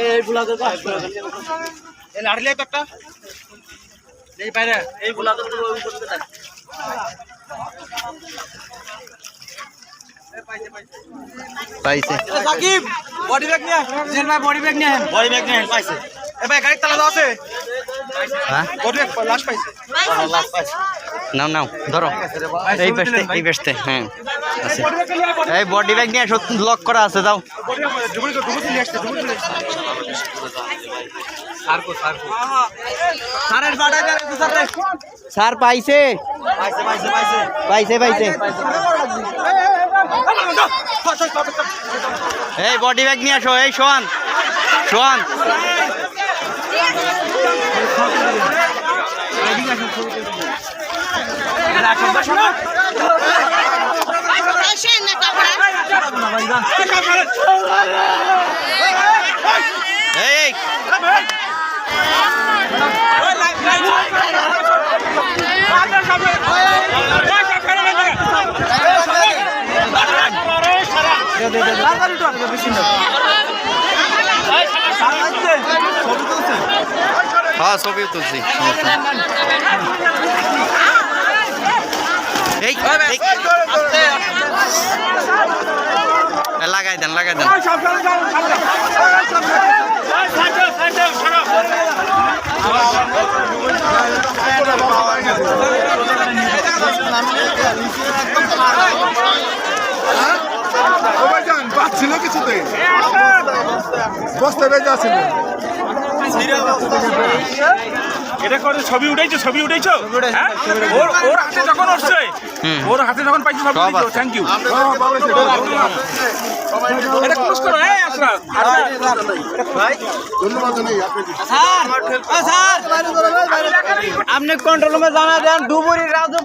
এই বুলাতে তো একটা এই বাইরে। এই ওই করতে থাক পাইছে। সাকিব বডি ব্যাগ নিয়ে জেন ভাই বডি ব্যাগ নিয়ে বডি ব্যাগ নিয়ে পাইছে। ভাই গাড়ি তালা দাও আছে হ্যাঁ বডি লাশ পাইছে লাশ পাইছে নাও নাও ধরো এই বেসতে এই বেসতে হ্যাঁ আছে এই বডি ব্যাগ নিয়ে লক করা আছে দাও স্যার স্যার পাইছে পাইছে পাইছে পাইছে পাইছে পাইছে এই বডি ব্যাগ নিয়ে আসো এই শোয়ান শোয়ান হ্যাঁ ছবি তুলছি সমস্যা নেই। এই এই, এ, লাগাই দেন লাগাই দেন পাচ্ছিল কিছুতে বস্তা বেজে আছিল এটা করে ছবি উঠাইছো ছবি উঠাইছো? হ্যাঁ? ওর ওর হাতে যখন উঠছে ওর হাতে যখন পাইছো ছবি উঠাইছো থ্যাংক ইউ এটা ক্লোজ করো এই আশরাফ। ধন্যবাদ স্যার স্যার। আপনি কন্ট্রোল রুমে জানা দেন ডুবুরি রাজু